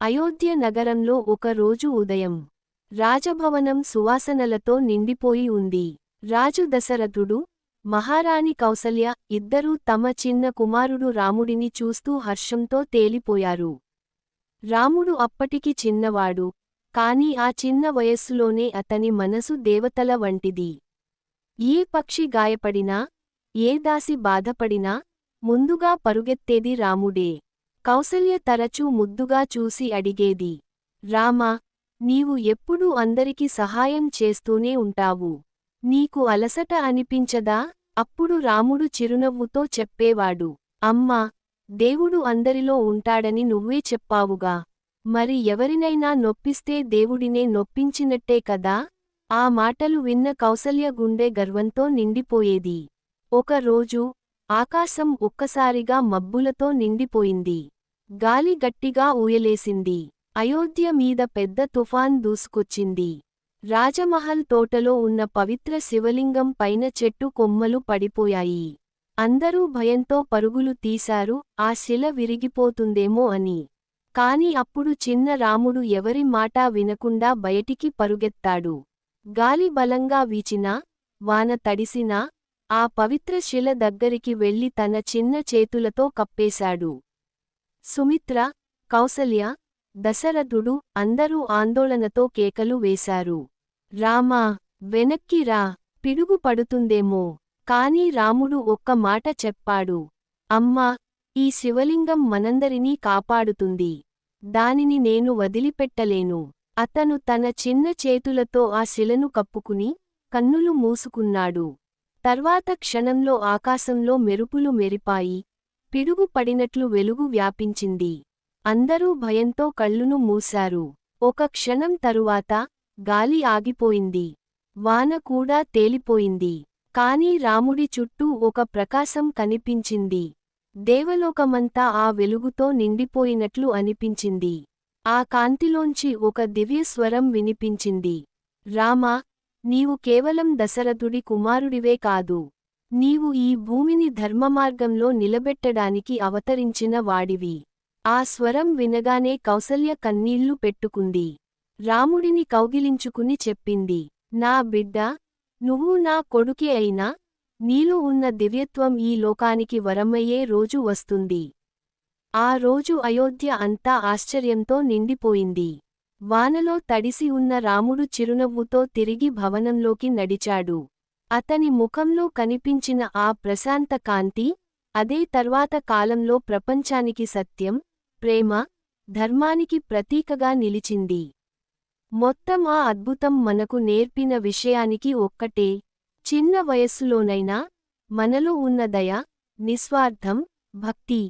అయోధ్య నగరంలో ఒక రోజు ఉదయం రాజభవనం సువాసనలతో నిండిపోయి ఉంది. రాజు దశరథుడు మహారాణి కౌసల్య ఇద్దరూ తమ చిన్న కుమారుడు రాముడిని చూస్తూ హర్షంతో తేలిపోయారు. రాముడు అప్పటికి చిన్నవాడు కాని ఆ చిన్న వయస్సులోనే అతని మనసు దేవతల వంటిది. ఏ పక్షి గాయపడినా ఏ దాసి బాధపడినా ముందుగా పరుగెత్తేది రాముడే. కౌసల్య తరచూ ముద్దుగా చూసి అడిగేది రామా నీవు ఎప్పుడూ అందరికి సహాయం చేస్తూనే ఉంటావు. నీకు అలసట అనిపించదా అప్పుడు రాముడు చిరునవ్వుతో చెప్పేవాడు అమ్మా దేవుడు అందరిలో ఉంటాడని నువ్వే చెప్పావుగా. మరి ఎవరినైనా నొప్పిస్తే దేవుడినే నొప్పించినట్టే కదా ఆ మాటలు విన్న కౌసల్య గుండె గర్వంతో నిండిపోయేది. ఒక రోజు ఆకాశం ఒక్కసారిగా మబ్బులతో నిండిపోయింది. గాలి గట్టిగా ఊయలేసింది. అయోధ్య మీద పెద్ద తుఫాన్ దూసుకొచ్చింది. రాజమహల్ తోటలో ఉన్న పవిత్ర శివలింగం పైన చెట్టు కొమ్మలు పడిపోయాయి. అందరూ భయంతో పరుగులు తీశారు ఆ శిల విరిగిపోతుందేమో అని. కాని అప్పుడు చిన్న రాముడు ఎవరి మాటా వినకుండా బయటికి పరుగెత్తాడు. గాలి బలంగా వీచినా వాన తడిసినా ఆ పవిత్ర శిల దగ్గరికి వెళ్ళి తన చిన్న చేతులతో కప్పేశాడు. సుమిత్ర కౌసల్య దశరథుడు అందరూ ఆందోళనతో కేకలు వేశారు. రామా వెనక్కి రా పిడుగు పడుతుందేమో. కాని రాముడు ఒక్క మాట చెప్పాడు. అమ్మా ఈ శివలింగం మనందరినీ కాపాడుతుంది. దానిని నేను వదిలిపెట్టలేను. అతను తన చిన్న చేతులతో ఆ శిలను కప్పుకుని కన్నులు మూసుకున్నాడు. తర్వాత క్షణంలో ఆకాశంలో మెరుపులు మెరిపాయి. పిడుగు పడినట్లు వెలుగు వ్యాపించింది. అందరూ భయంతో కళ్ళును మూశారు. ఒక క్షణం తరువాత గాలి ఆగిపోయింది. వాన కూడా తేలిపోయింది. కాని రాముడి చుట్టూ ఒక ప్రకాశం కనిపించింది. దేవలోకమంతా ఆ వెలుగుతో నిండిపోయినట్లు అనిపించింది. ఆ కాంతిలోంచి ఒక దివ్యస్వరం వినిపించింది. రామా నీవు కేవలం దశరథుడి కుమారుడివే కాదు. నీవు ఈ భూమిని ధర్మమార్గంలో నిలబెట్టడానికి అవతరించిన వాడివి. ఆ స్వరం వినగానే కౌసల్య కన్నీళ్ళు పెట్టుకుంది. రాముడిని కౌగిలించుకుని చెప్పింది. నా బిడ్డ నువ్వు నా కొడుకే అయినా నీలో ఉన్న దివ్యత్వం ఈ లోకానికి వరమయ్యే రోజు వస్తుంది. ఆ రోజు అయోధ్య అంతా ఆశ్చర్యంతో నిండిపోయింది. వానలో తడిసి ఉన్న రాముడు చిరునవ్వుతో తిరిగి భవనంలోకి నడిచాడు. అతని ముఖంలో కనిపించిన ఆ ప్రశాంత కాంతి అదే తర్వాత కాలంలో ప్రపంచానికి సత్యం ప్రేమ ధర్మానికి ప్రతీకగా నిలిచింది. మొత్తం ఆ అద్భుతం మనకు నేర్పిన విషయానికి ఒక్కటే చిన్న వయస్సులోనైనా మనలో ఉన్న దయ నిస్వార్థం భక్తి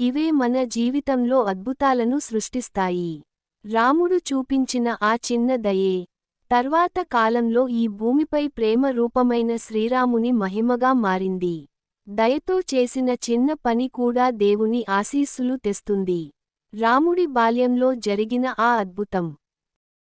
ఇవే మన జీవితంలో అద్భుతాలను సృష్టిస్తాయి. రాముడు చూపించిన ఆ చిన్న దయే. తర్వాత కాలంలో ఈ భూమిపై ప్రేమ రూపమైన శ్రీరాముని మహిమగా మారింది. దయతో చేసిన చిన్న పని కూడా దేవుని ఆశీస్సులు తెస్తుంది. రాముడి బాల్యంలో జరిగిన ఆ అద్భుతం.